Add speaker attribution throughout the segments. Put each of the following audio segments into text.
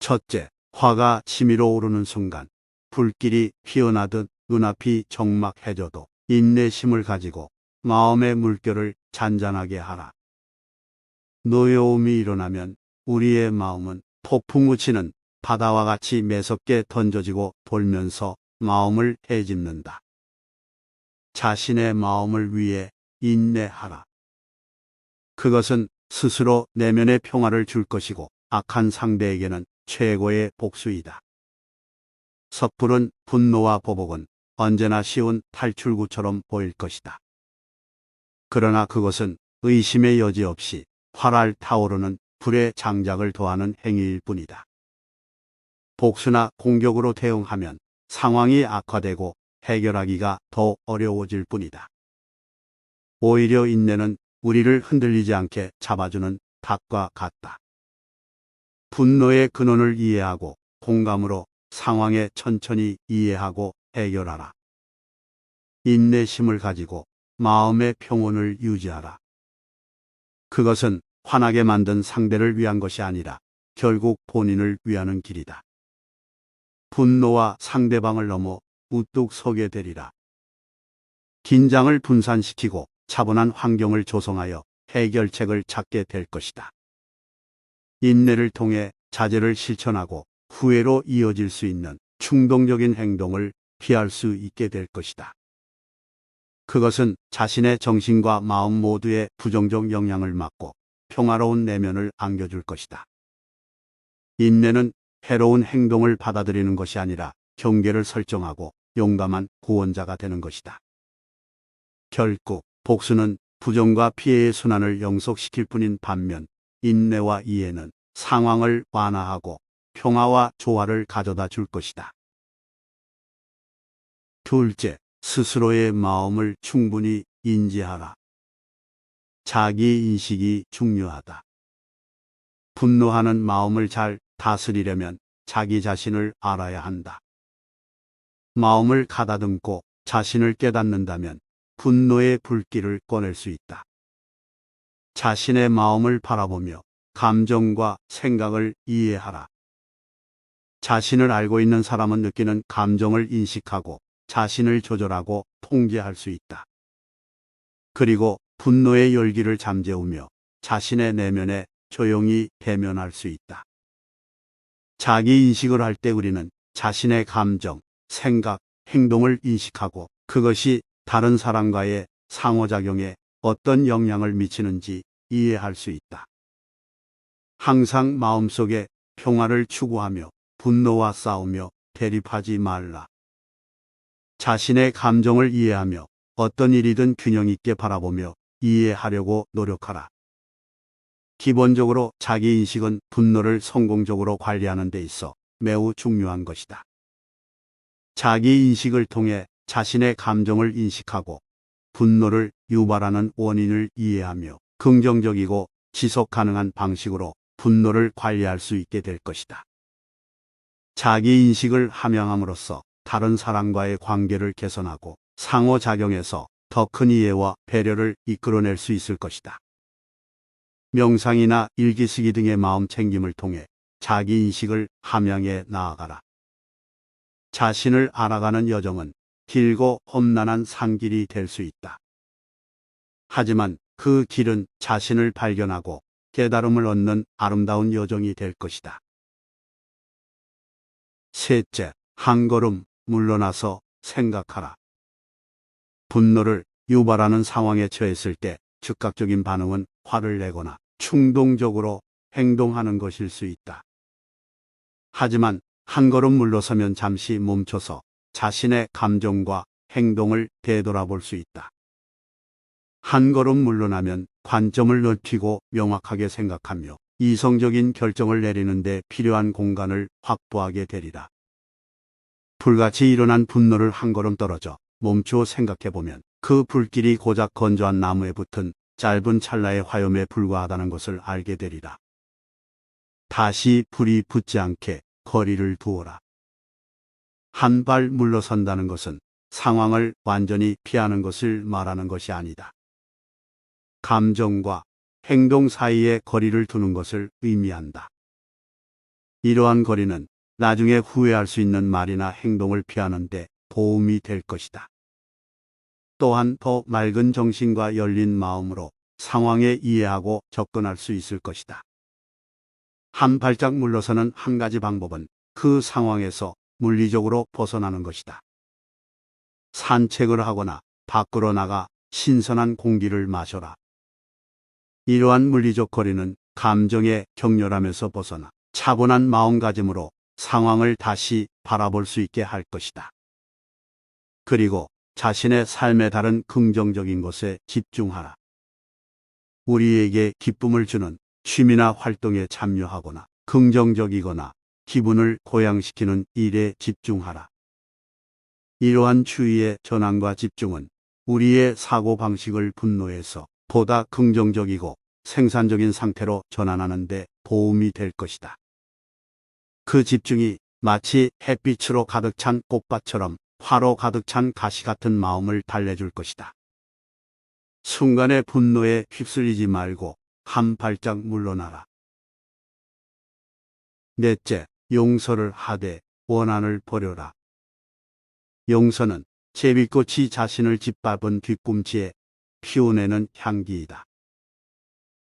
Speaker 1: 첫째, 화가 치밀어 오르는 순간 불길이 피어나듯 눈앞이 적막해져도 인내심을 가지고 마음의 물결을 잔잔하게 하라. 노여움이 일어나면 우리의 마음은 폭풍 우치는 바다와 같이 매섭게 던져지고 돌면서 마음을 해집는다. 자신의 마음을 위해 인내하라. 그것은 스스로 내면의 평화를 줄 것이고 악한 상대에게는 최고의 복수이다. 섣부른 분노와 보복은 언제나 쉬운 탈출구처럼 보일 것이다. 그러나 그것은 의심의 여지 없이 활알 타오르는 불의 장작을 더하는 행위일 뿐이다. 복수나 공격으로 대응하면 상황이 악화되고 해결하기가 더 어려워질 뿐이다. 오히려 인내는 우리를 흔들리지 않게 잡아주는 닭과 같다. 분노의 근원을 이해하고 공감으로 상황에 천천히 이해하고 해결하라. 인내심을 가지고 마음의 평온을 유지하라. 그것은 화나게 만든 상대를 위한 것이 아니라 결국 본인을 위하는 길이다. 분노와 상대방을 넘어 우뚝 서게 되리라. 긴장을 분산시키고 차분한 환경을 조성하여 해결책을 찾게 될 것이다. 인내를 통해 자제를 실천하고 후회로 이어질 수 있는 충동적인 행동을 피할 수 있게 될 것이다. 그것은 자신의 정신과 마음 모두에 부정적 영향을 막고 평화로운 내면을 안겨줄 것이다. 인내는 해로운 행동을 받아들이는 것이 아니라 경계를 설정하고 용감한 구원자가 되는 것이다. 결국 복수는 부정과 피해의 순환을 영속시킬 뿐인 반면 인내와 이해는 상황을 완화하고 평화와 조화를 가져다 줄 것이다. 둘째, 스스로의 마음을 충분히 인지하라. 자기 인식이 중요하다. 분노하는 마음을 잘 다스리려면 자기 자신을 알아야 한다. 마음을 가다듬고 자신을 깨닫는다면 분노의 불길을 꺼낼 수 있다. 자신의 마음을 바라보며 감정과 생각을 이해하라. 자신을 알고 있는 사람은 느끼는 감정을 인식하고 자신을 조절하고 통제할 수 있다. 그리고 분노의 열기를 잠재우며 자신의 내면에 조용히 대면할 수 있다. 자기 인식을 할 때 우리는 자신의 감정, 생각, 행동을 인식하고 그것이 다른 사람과의 상호작용에 어떤 영향을 미치는지 이해할 수 있다. 항상 마음속에 평화를 추구하며 분노와 싸우며 대립하지 말라. 자신의 감정을 이해하며 어떤 일이든 균형 있게 바라보며 이해하려고 노력하라. 기본적으로 자기 인식은 분노를 성공적으로 관리하는 데 있어 매우 중요한 것이다. 자기 인식을 통해 자신의 감정을 인식하고 분노를 유발하는 원인을 이해하며 긍정적이고 지속 가능한 방식으로 분노를 관리할 수 있게 될 것이다. 자기 인식을 함양함으로써 다른 사람과의 관계를 개선하고 상호작용에서 더 큰 이해와 배려를 이끌어낼 수 있을 것이다. 명상이나 일기 쓰기 등의 마음 챙김을 통해 자기 인식을 함양해 나아가라. 자신을 알아가는 여정은 길고 험난한 산길이 될 수 있다. 하지만 그 길은 자신을 발견하고 깨달음을 얻는 아름다운 여정이 될 것이다. 셋째, 한 걸음 물러나서 생각하라. 분노를 유발하는 상황에 처했을 때 즉각적인 반응은 화를 내거나 충동적으로 행동하는 것일 수 있다. 하지만 한 걸음 물러서면 잠시 멈춰서 자신의 감정과 행동을 되돌아볼 수 있다. 한 걸음 물러나면 관점을 넓히고 명확하게 생각하며 이성적인 결정을 내리는데 필요한 공간을 확보하게 되리라. 불같이 일어난 분노를 한 걸음 떨어져 멈추어 생각해보면 그 불길이 고작 건조한 나무에 붙은 짧은 찰나의 화염에 불과하다는 것을 알게 되리라. 다시 불이 붙지 않게 거리를 두어라. 한 발 물러선다는 것은 상황을 완전히 피하는 것을 말하는 것이 아니다. 감정과 행동 사이에 거리를 두는 것을 의미한다. 이러한 거리는 나중에 후회할 수 있는 말이나 행동을 피하는데 도움이 될 것이다. 또한 더 맑은 정신과 열린 마음으로 상황에 이해하고 접근할 수 있을 것이다. 한 발짝 물러서는 한 가지 방법은 그 상황에서 물리적으로 벗어나는 것이다. 산책을 하거나 밖으로 나가 신선한 공기를 마셔라. 이러한 물리적 거리는 감정의 격렬함에서 벗어나 차분한 마음가짐으로 상황을 다시 바라볼 수 있게 할 것이다. 그리고 자신의 삶에 다른 긍정적인 것에 집중하라. 우리에게 기쁨을 주는 취미나 활동에 참여하거나 긍정적이거나 기분을 고양시키는 일에 집중하라. 이러한 추위의 전환과 집중은 우리의 사고 방식을 분노해서 보다 긍정적이고 생산적인 상태로 전환하는 데 도움이 될 것이다. 그 집중이 마치 햇빛으로 가득 찬 꽃밭처럼 화로 가득 찬 가시 같은 마음을 달래줄 것이다. 순간의 분노에 휩쓸리지 말고 한 발짝 물러나라. 넷째, 용서를 하되 원한을 버려라. 용서는 제비꽃이 자신을 짓밟은 뒤꿈치에 피워내는 향기이다.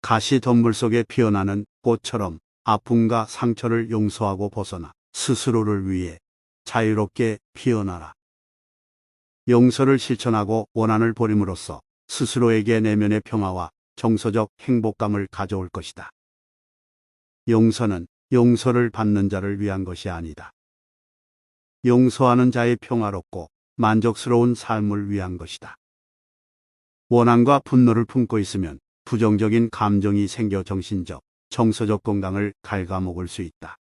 Speaker 1: 가시 덤불 속에 피어나는 꽃처럼 아픔과 상처를 용서하고 벗어나 스스로를 위해 자유롭게 피어나라. 용서를 실천하고 원한을 버림으로써 스스로에게 내면의 평화와 정서적 행복감을 가져올 것이다. 용서는 용서를 받는 자를 위한 것이 아니다. 용서하는 자의 평화롭고 만족스러운 삶을 위한 것이다. 원한과 분노를 품고 있으면 부정적인 감정이 생겨 정신적, 정서적 건강을 갉아먹을 수 있다.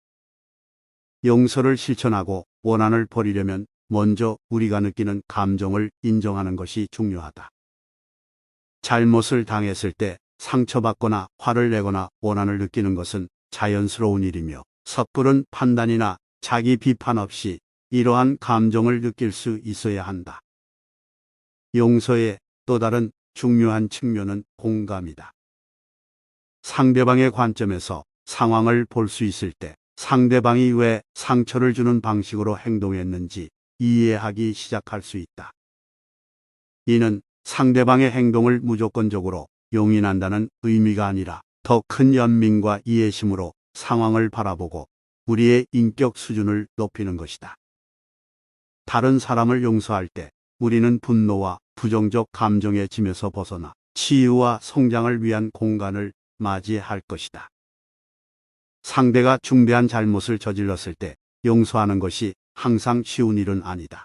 Speaker 1: 용서를 실천하고 원한을 버리려면 먼저 우리가 느끼는 감정을 인정하는 것이 중요하다. 잘못을 당했을 때 상처받거나 화를 내거나 원한을 느끼는 것은 자연스러운 일이며 섣부른 판단이나 자기 비판 없이 이러한 감정을 느낄 수 있어야 한다. 용서의 또 다른 중요한 측면은 공감이다. 상대방의 관점에서 상황을 볼 수 있을 때 상대방이 왜 상처를 주는 방식으로 행동했는지 이해하기 시작할 수 있다. 이는 상대방의 행동을 무조건적으로 용인한다는 의미가 아니라 더 큰 연민과 이해심으로 상황을 바라보고 우리의 인격 수준을 높이는 것이다. 다른 사람을 용서할 때 우리는 분노와 부정적 감정의 짐에서 벗어나 치유와 성장을 위한 공간을 맞이할 것이다. 상대가 중대한 잘못을 저질렀을 때 용서하는 것이 항상 쉬운 일은 아니다.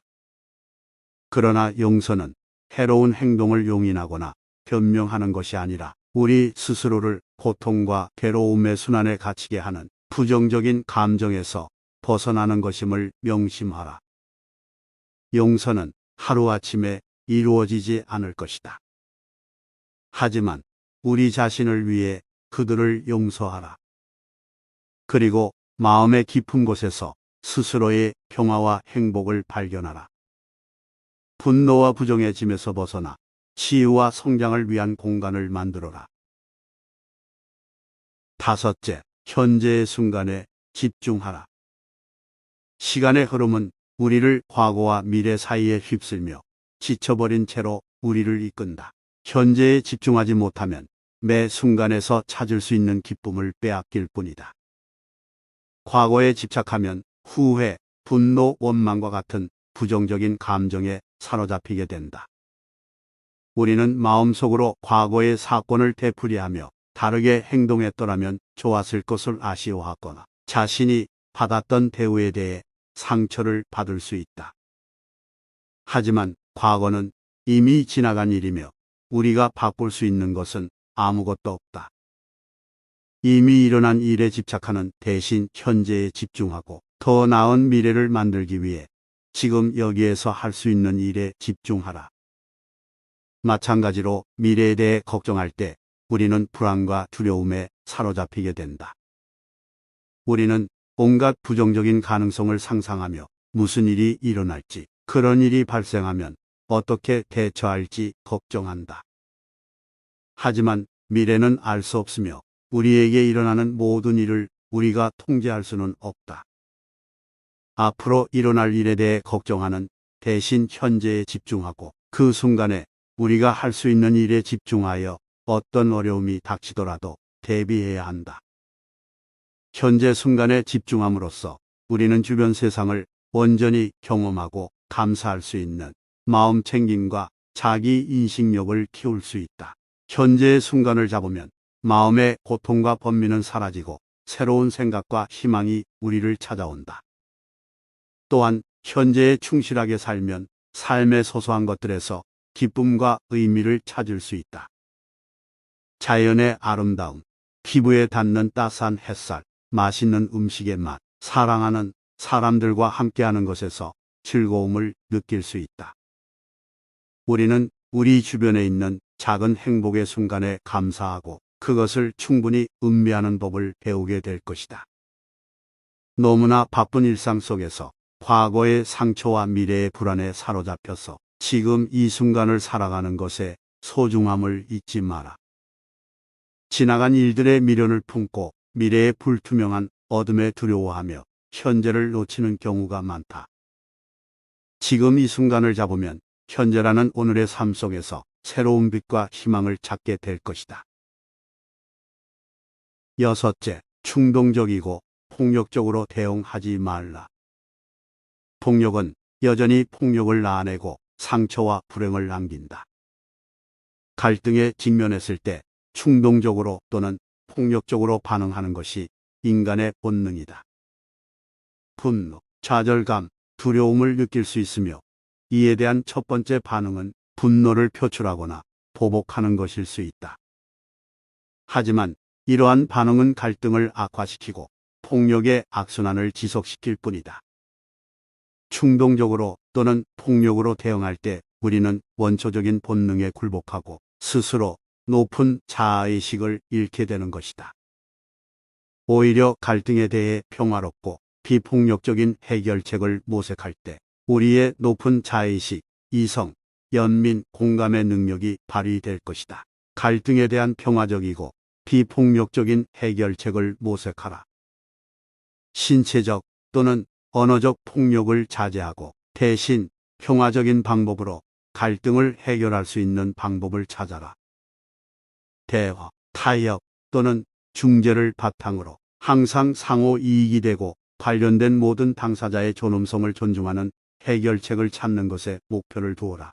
Speaker 1: 그러나 용서는 해로운 행동을 용인하거나 변명하는 것이 아니라 우리 스스로를 고통과 괴로움의 순환에 갇히게 하는 부정적인 감정에서 벗어나는 것임을 명심하라. 용서는 하루아침에 이루어지지 않을 것이다. 하지만 우리 자신을 위해 그들을 용서하라. 그리고 마음의 깊은 곳에서 스스로의 평화와 행복을 발견하라. 분노와 부정의 짐에서 벗어나 치유와 성장을 위한 공간을 만들어라. 다섯째, 현재의 순간에 집중하라. 시간의 흐름은 우리를 과거와 미래 사이에 휩쓸며 지쳐버린 채로 우리를 이끈다. 현재에 집중하지 못하면 매 순간에서 찾을 수 있는 기쁨을 빼앗길 뿐이다. 과거에 집착하면 후회, 분노, 원망과 같은 부정적인 감정에 사로잡히게 된다. 우리는 마음속으로 과거의 사건을 되풀이하며 다르게 행동했더라면 좋았을 것을 아쉬워하거나 자신이 받았던 대우에 대해 상처를 받을 수 있다. 하지만 과거는 이미 지나간 일이며 우리가 바꿀 수 있는 것은 아무것도 없다. 이미 일어난 일에 집착하는 대신 현재에 집중하고 더 나은 미래를 만들기 위해 지금 여기에서 할 수 있는 일에 집중하라. 마찬가지로 미래에 대해 걱정할 때 우리는 불안과 두려움에 사로잡히게 된다. 우리는 온갖 부정적인 가능성을 상상하며 무슨 일이 일어날지, 그런 일이 발생하면 어떻게 대처할지 걱정한다. 하지만 미래는 알 수 없으며 우리에게 일어나는 모든 일을 우리가 통제할 수는 없다. 앞으로 일어날 일에 대해 걱정하는 대신 현재에 집중하고 그 순간에 우리가 할 수 있는 일에 집중하여 어떤 어려움이 닥치더라도 대비해야 한다. 현재 순간에 집중함으로써 우리는 주변 세상을 온전히 경험하고 감사할 수 있는 마음 챙김과 자기 인식력을 키울 수 있다. 현재의 순간을 잡으면 마음의 고통과 번민은 사라지고 새로운 생각과 희망이 우리를 찾아온다. 또한 현재에 충실하게 살면 삶의 소소한 것들에서 기쁨과 의미를 찾을 수 있다. 자연의 아름다움, 피부에 닿는 따스한 햇살, 맛있는 음식의 맛, 사랑하는 사람들과 함께하는 것에서 즐거움을 느낄 수 있다. 우리는 우리 주변에 있는 작은 행복의 순간에 감사하고 그것을 충분히 음미하는 법을 배우게 될 것이다. 너무나 바쁜 일상 속에서 과거의 상처와 미래의 불안에 사로잡혀서 지금 이 순간을 살아가는 것에 소중함을 잊지 마라. 지나간 일들의 미련을 품고 미래의 불투명한 어둠에 두려워하며 현재를 놓치는 경우가 많다. 지금 이 순간을 잡으면 현재라는 오늘의 삶 속에서 새로운 빛과 희망을 찾게 될 것이다. 여섯째, 충동적이고 폭력적으로 대응하지 말라. 폭력은 여전히 폭력을 낳아내고 상처와 불행을 남긴다. 갈등에 직면했을 때 충동적으로 또는 폭력적으로 반응하는 것이 인간의 본능이다. 분노, 좌절감, 두려움을 느낄 수 있으며 이에 대한 첫 번째 반응은 분노를 표출하거나 보복하는 것일 수 있다. 하지만 이러한 반응은 갈등을 악화시키고 폭력의 악순환을 지속시킬 뿐이다. 충동적으로 또는 폭력으로 대응할 때 우리는 원초적인 본능에 굴복하고 스스로 높은 자아의식을 잃게 되는 것이다. 오히려 갈등에 대해 평화롭고 비폭력적인 해결책을 모색할 때 우리의 높은 자의식, 이성, 연민, 공감의 능력이 발휘될 것이다. 갈등에 대한 평화적이고 비폭력적인 해결책을 모색하라. 신체적 또는 언어적 폭력을 자제하고 대신 평화적인 방법으로 갈등을 해결할 수 있는 방법을 찾아라. 대화, 타협 또는 중재를 바탕으로 항상 상호 이익이 되고 관련된 모든 당사자의 존엄성을 존중하는 해결책을 찾는 것에 목표를 두어라.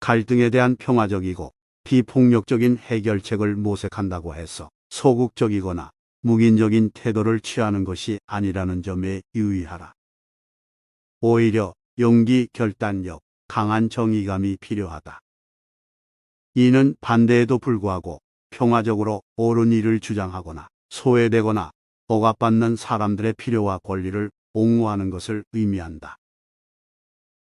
Speaker 1: 갈등에 대한 평화적이고 비폭력적인 해결책을 모색한다고 해서 소극적이거나 무긴적인 태도를 취하는 것이 아니라는 점에 유의하라. 오히려 용기, 결단력, 강한 정의감이 필요하다. 이는 반대에도 불구하고 평화적으로 옳은 일을 주장하거나 소외되거나 억압받는 사람들의 필요와 권리를 옹호하는 것을 의미한다.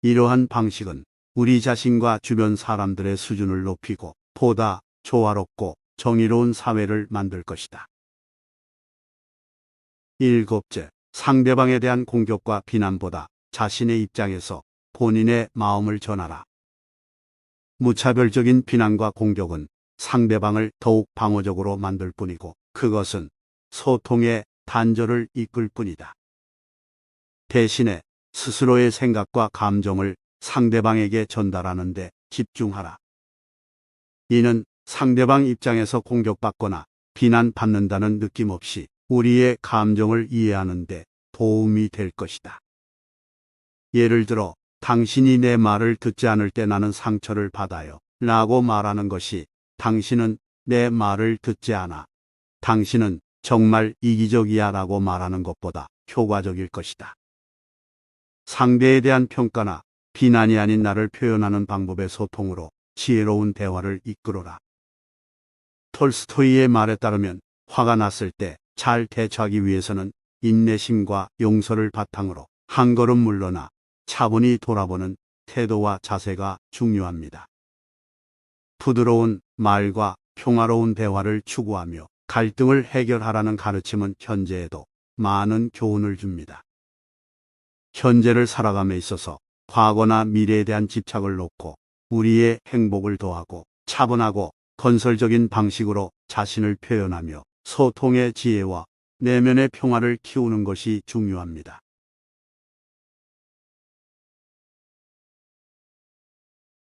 Speaker 1: 이러한 방식은 우리 자신과 주변 사람들의 수준을 높이고 보다 조화롭고 정의로운 사회를 만들 것이다. 일곱째, 상대방에 대한 공격과 비난보다 자신의 입장에서 본인의 마음을 전하라. 무차별적인 비난과 공격은 상대방을 더욱 방어적으로 만들 뿐이고 그것은 소통의 단절을 이끌 뿐이다. 대신에 스스로의 생각과 감정을 상대방에게 전달하는데 집중하라. 이는 상대방 입장에서 공격받거나 비난받는다는 느낌 없이 우리의 감정을 이해하는데 도움이 될 것이다. 예를 들어, 당신이 내 말을 듣지 않을 때 나는 상처를 받아요. 라고 말하는 것이 당신은 내 말을 듣지 않아. 당신은 정말 이기적이야 라고 말하는 것보다 효과적일 것이다. 상대에 대한 평가나 비난이 아닌 나를 표현하는 방법의 소통으로 지혜로운 대화를 이끌어라. 톨스토이의 말에 따르면 화가 났을 때 잘 대처하기 위해서는 인내심과 용서를 바탕으로 한 걸음 물러나 차분히 돌아보는 태도와 자세가 중요합니다. 부드러운 말과 평화로운 대화를 추구하며 갈등을 해결하라는 가르침은 현재에도 많은 교훈을 줍니다. 현재를 살아감에 있어서 과거나 미래에 대한 집착을 놓고 우리의 행복을 더하고 차분하고 건설적인 방식으로 자신을 표현하며 소통의 지혜와 내면의 평화를 키우는 것이 중요합니다.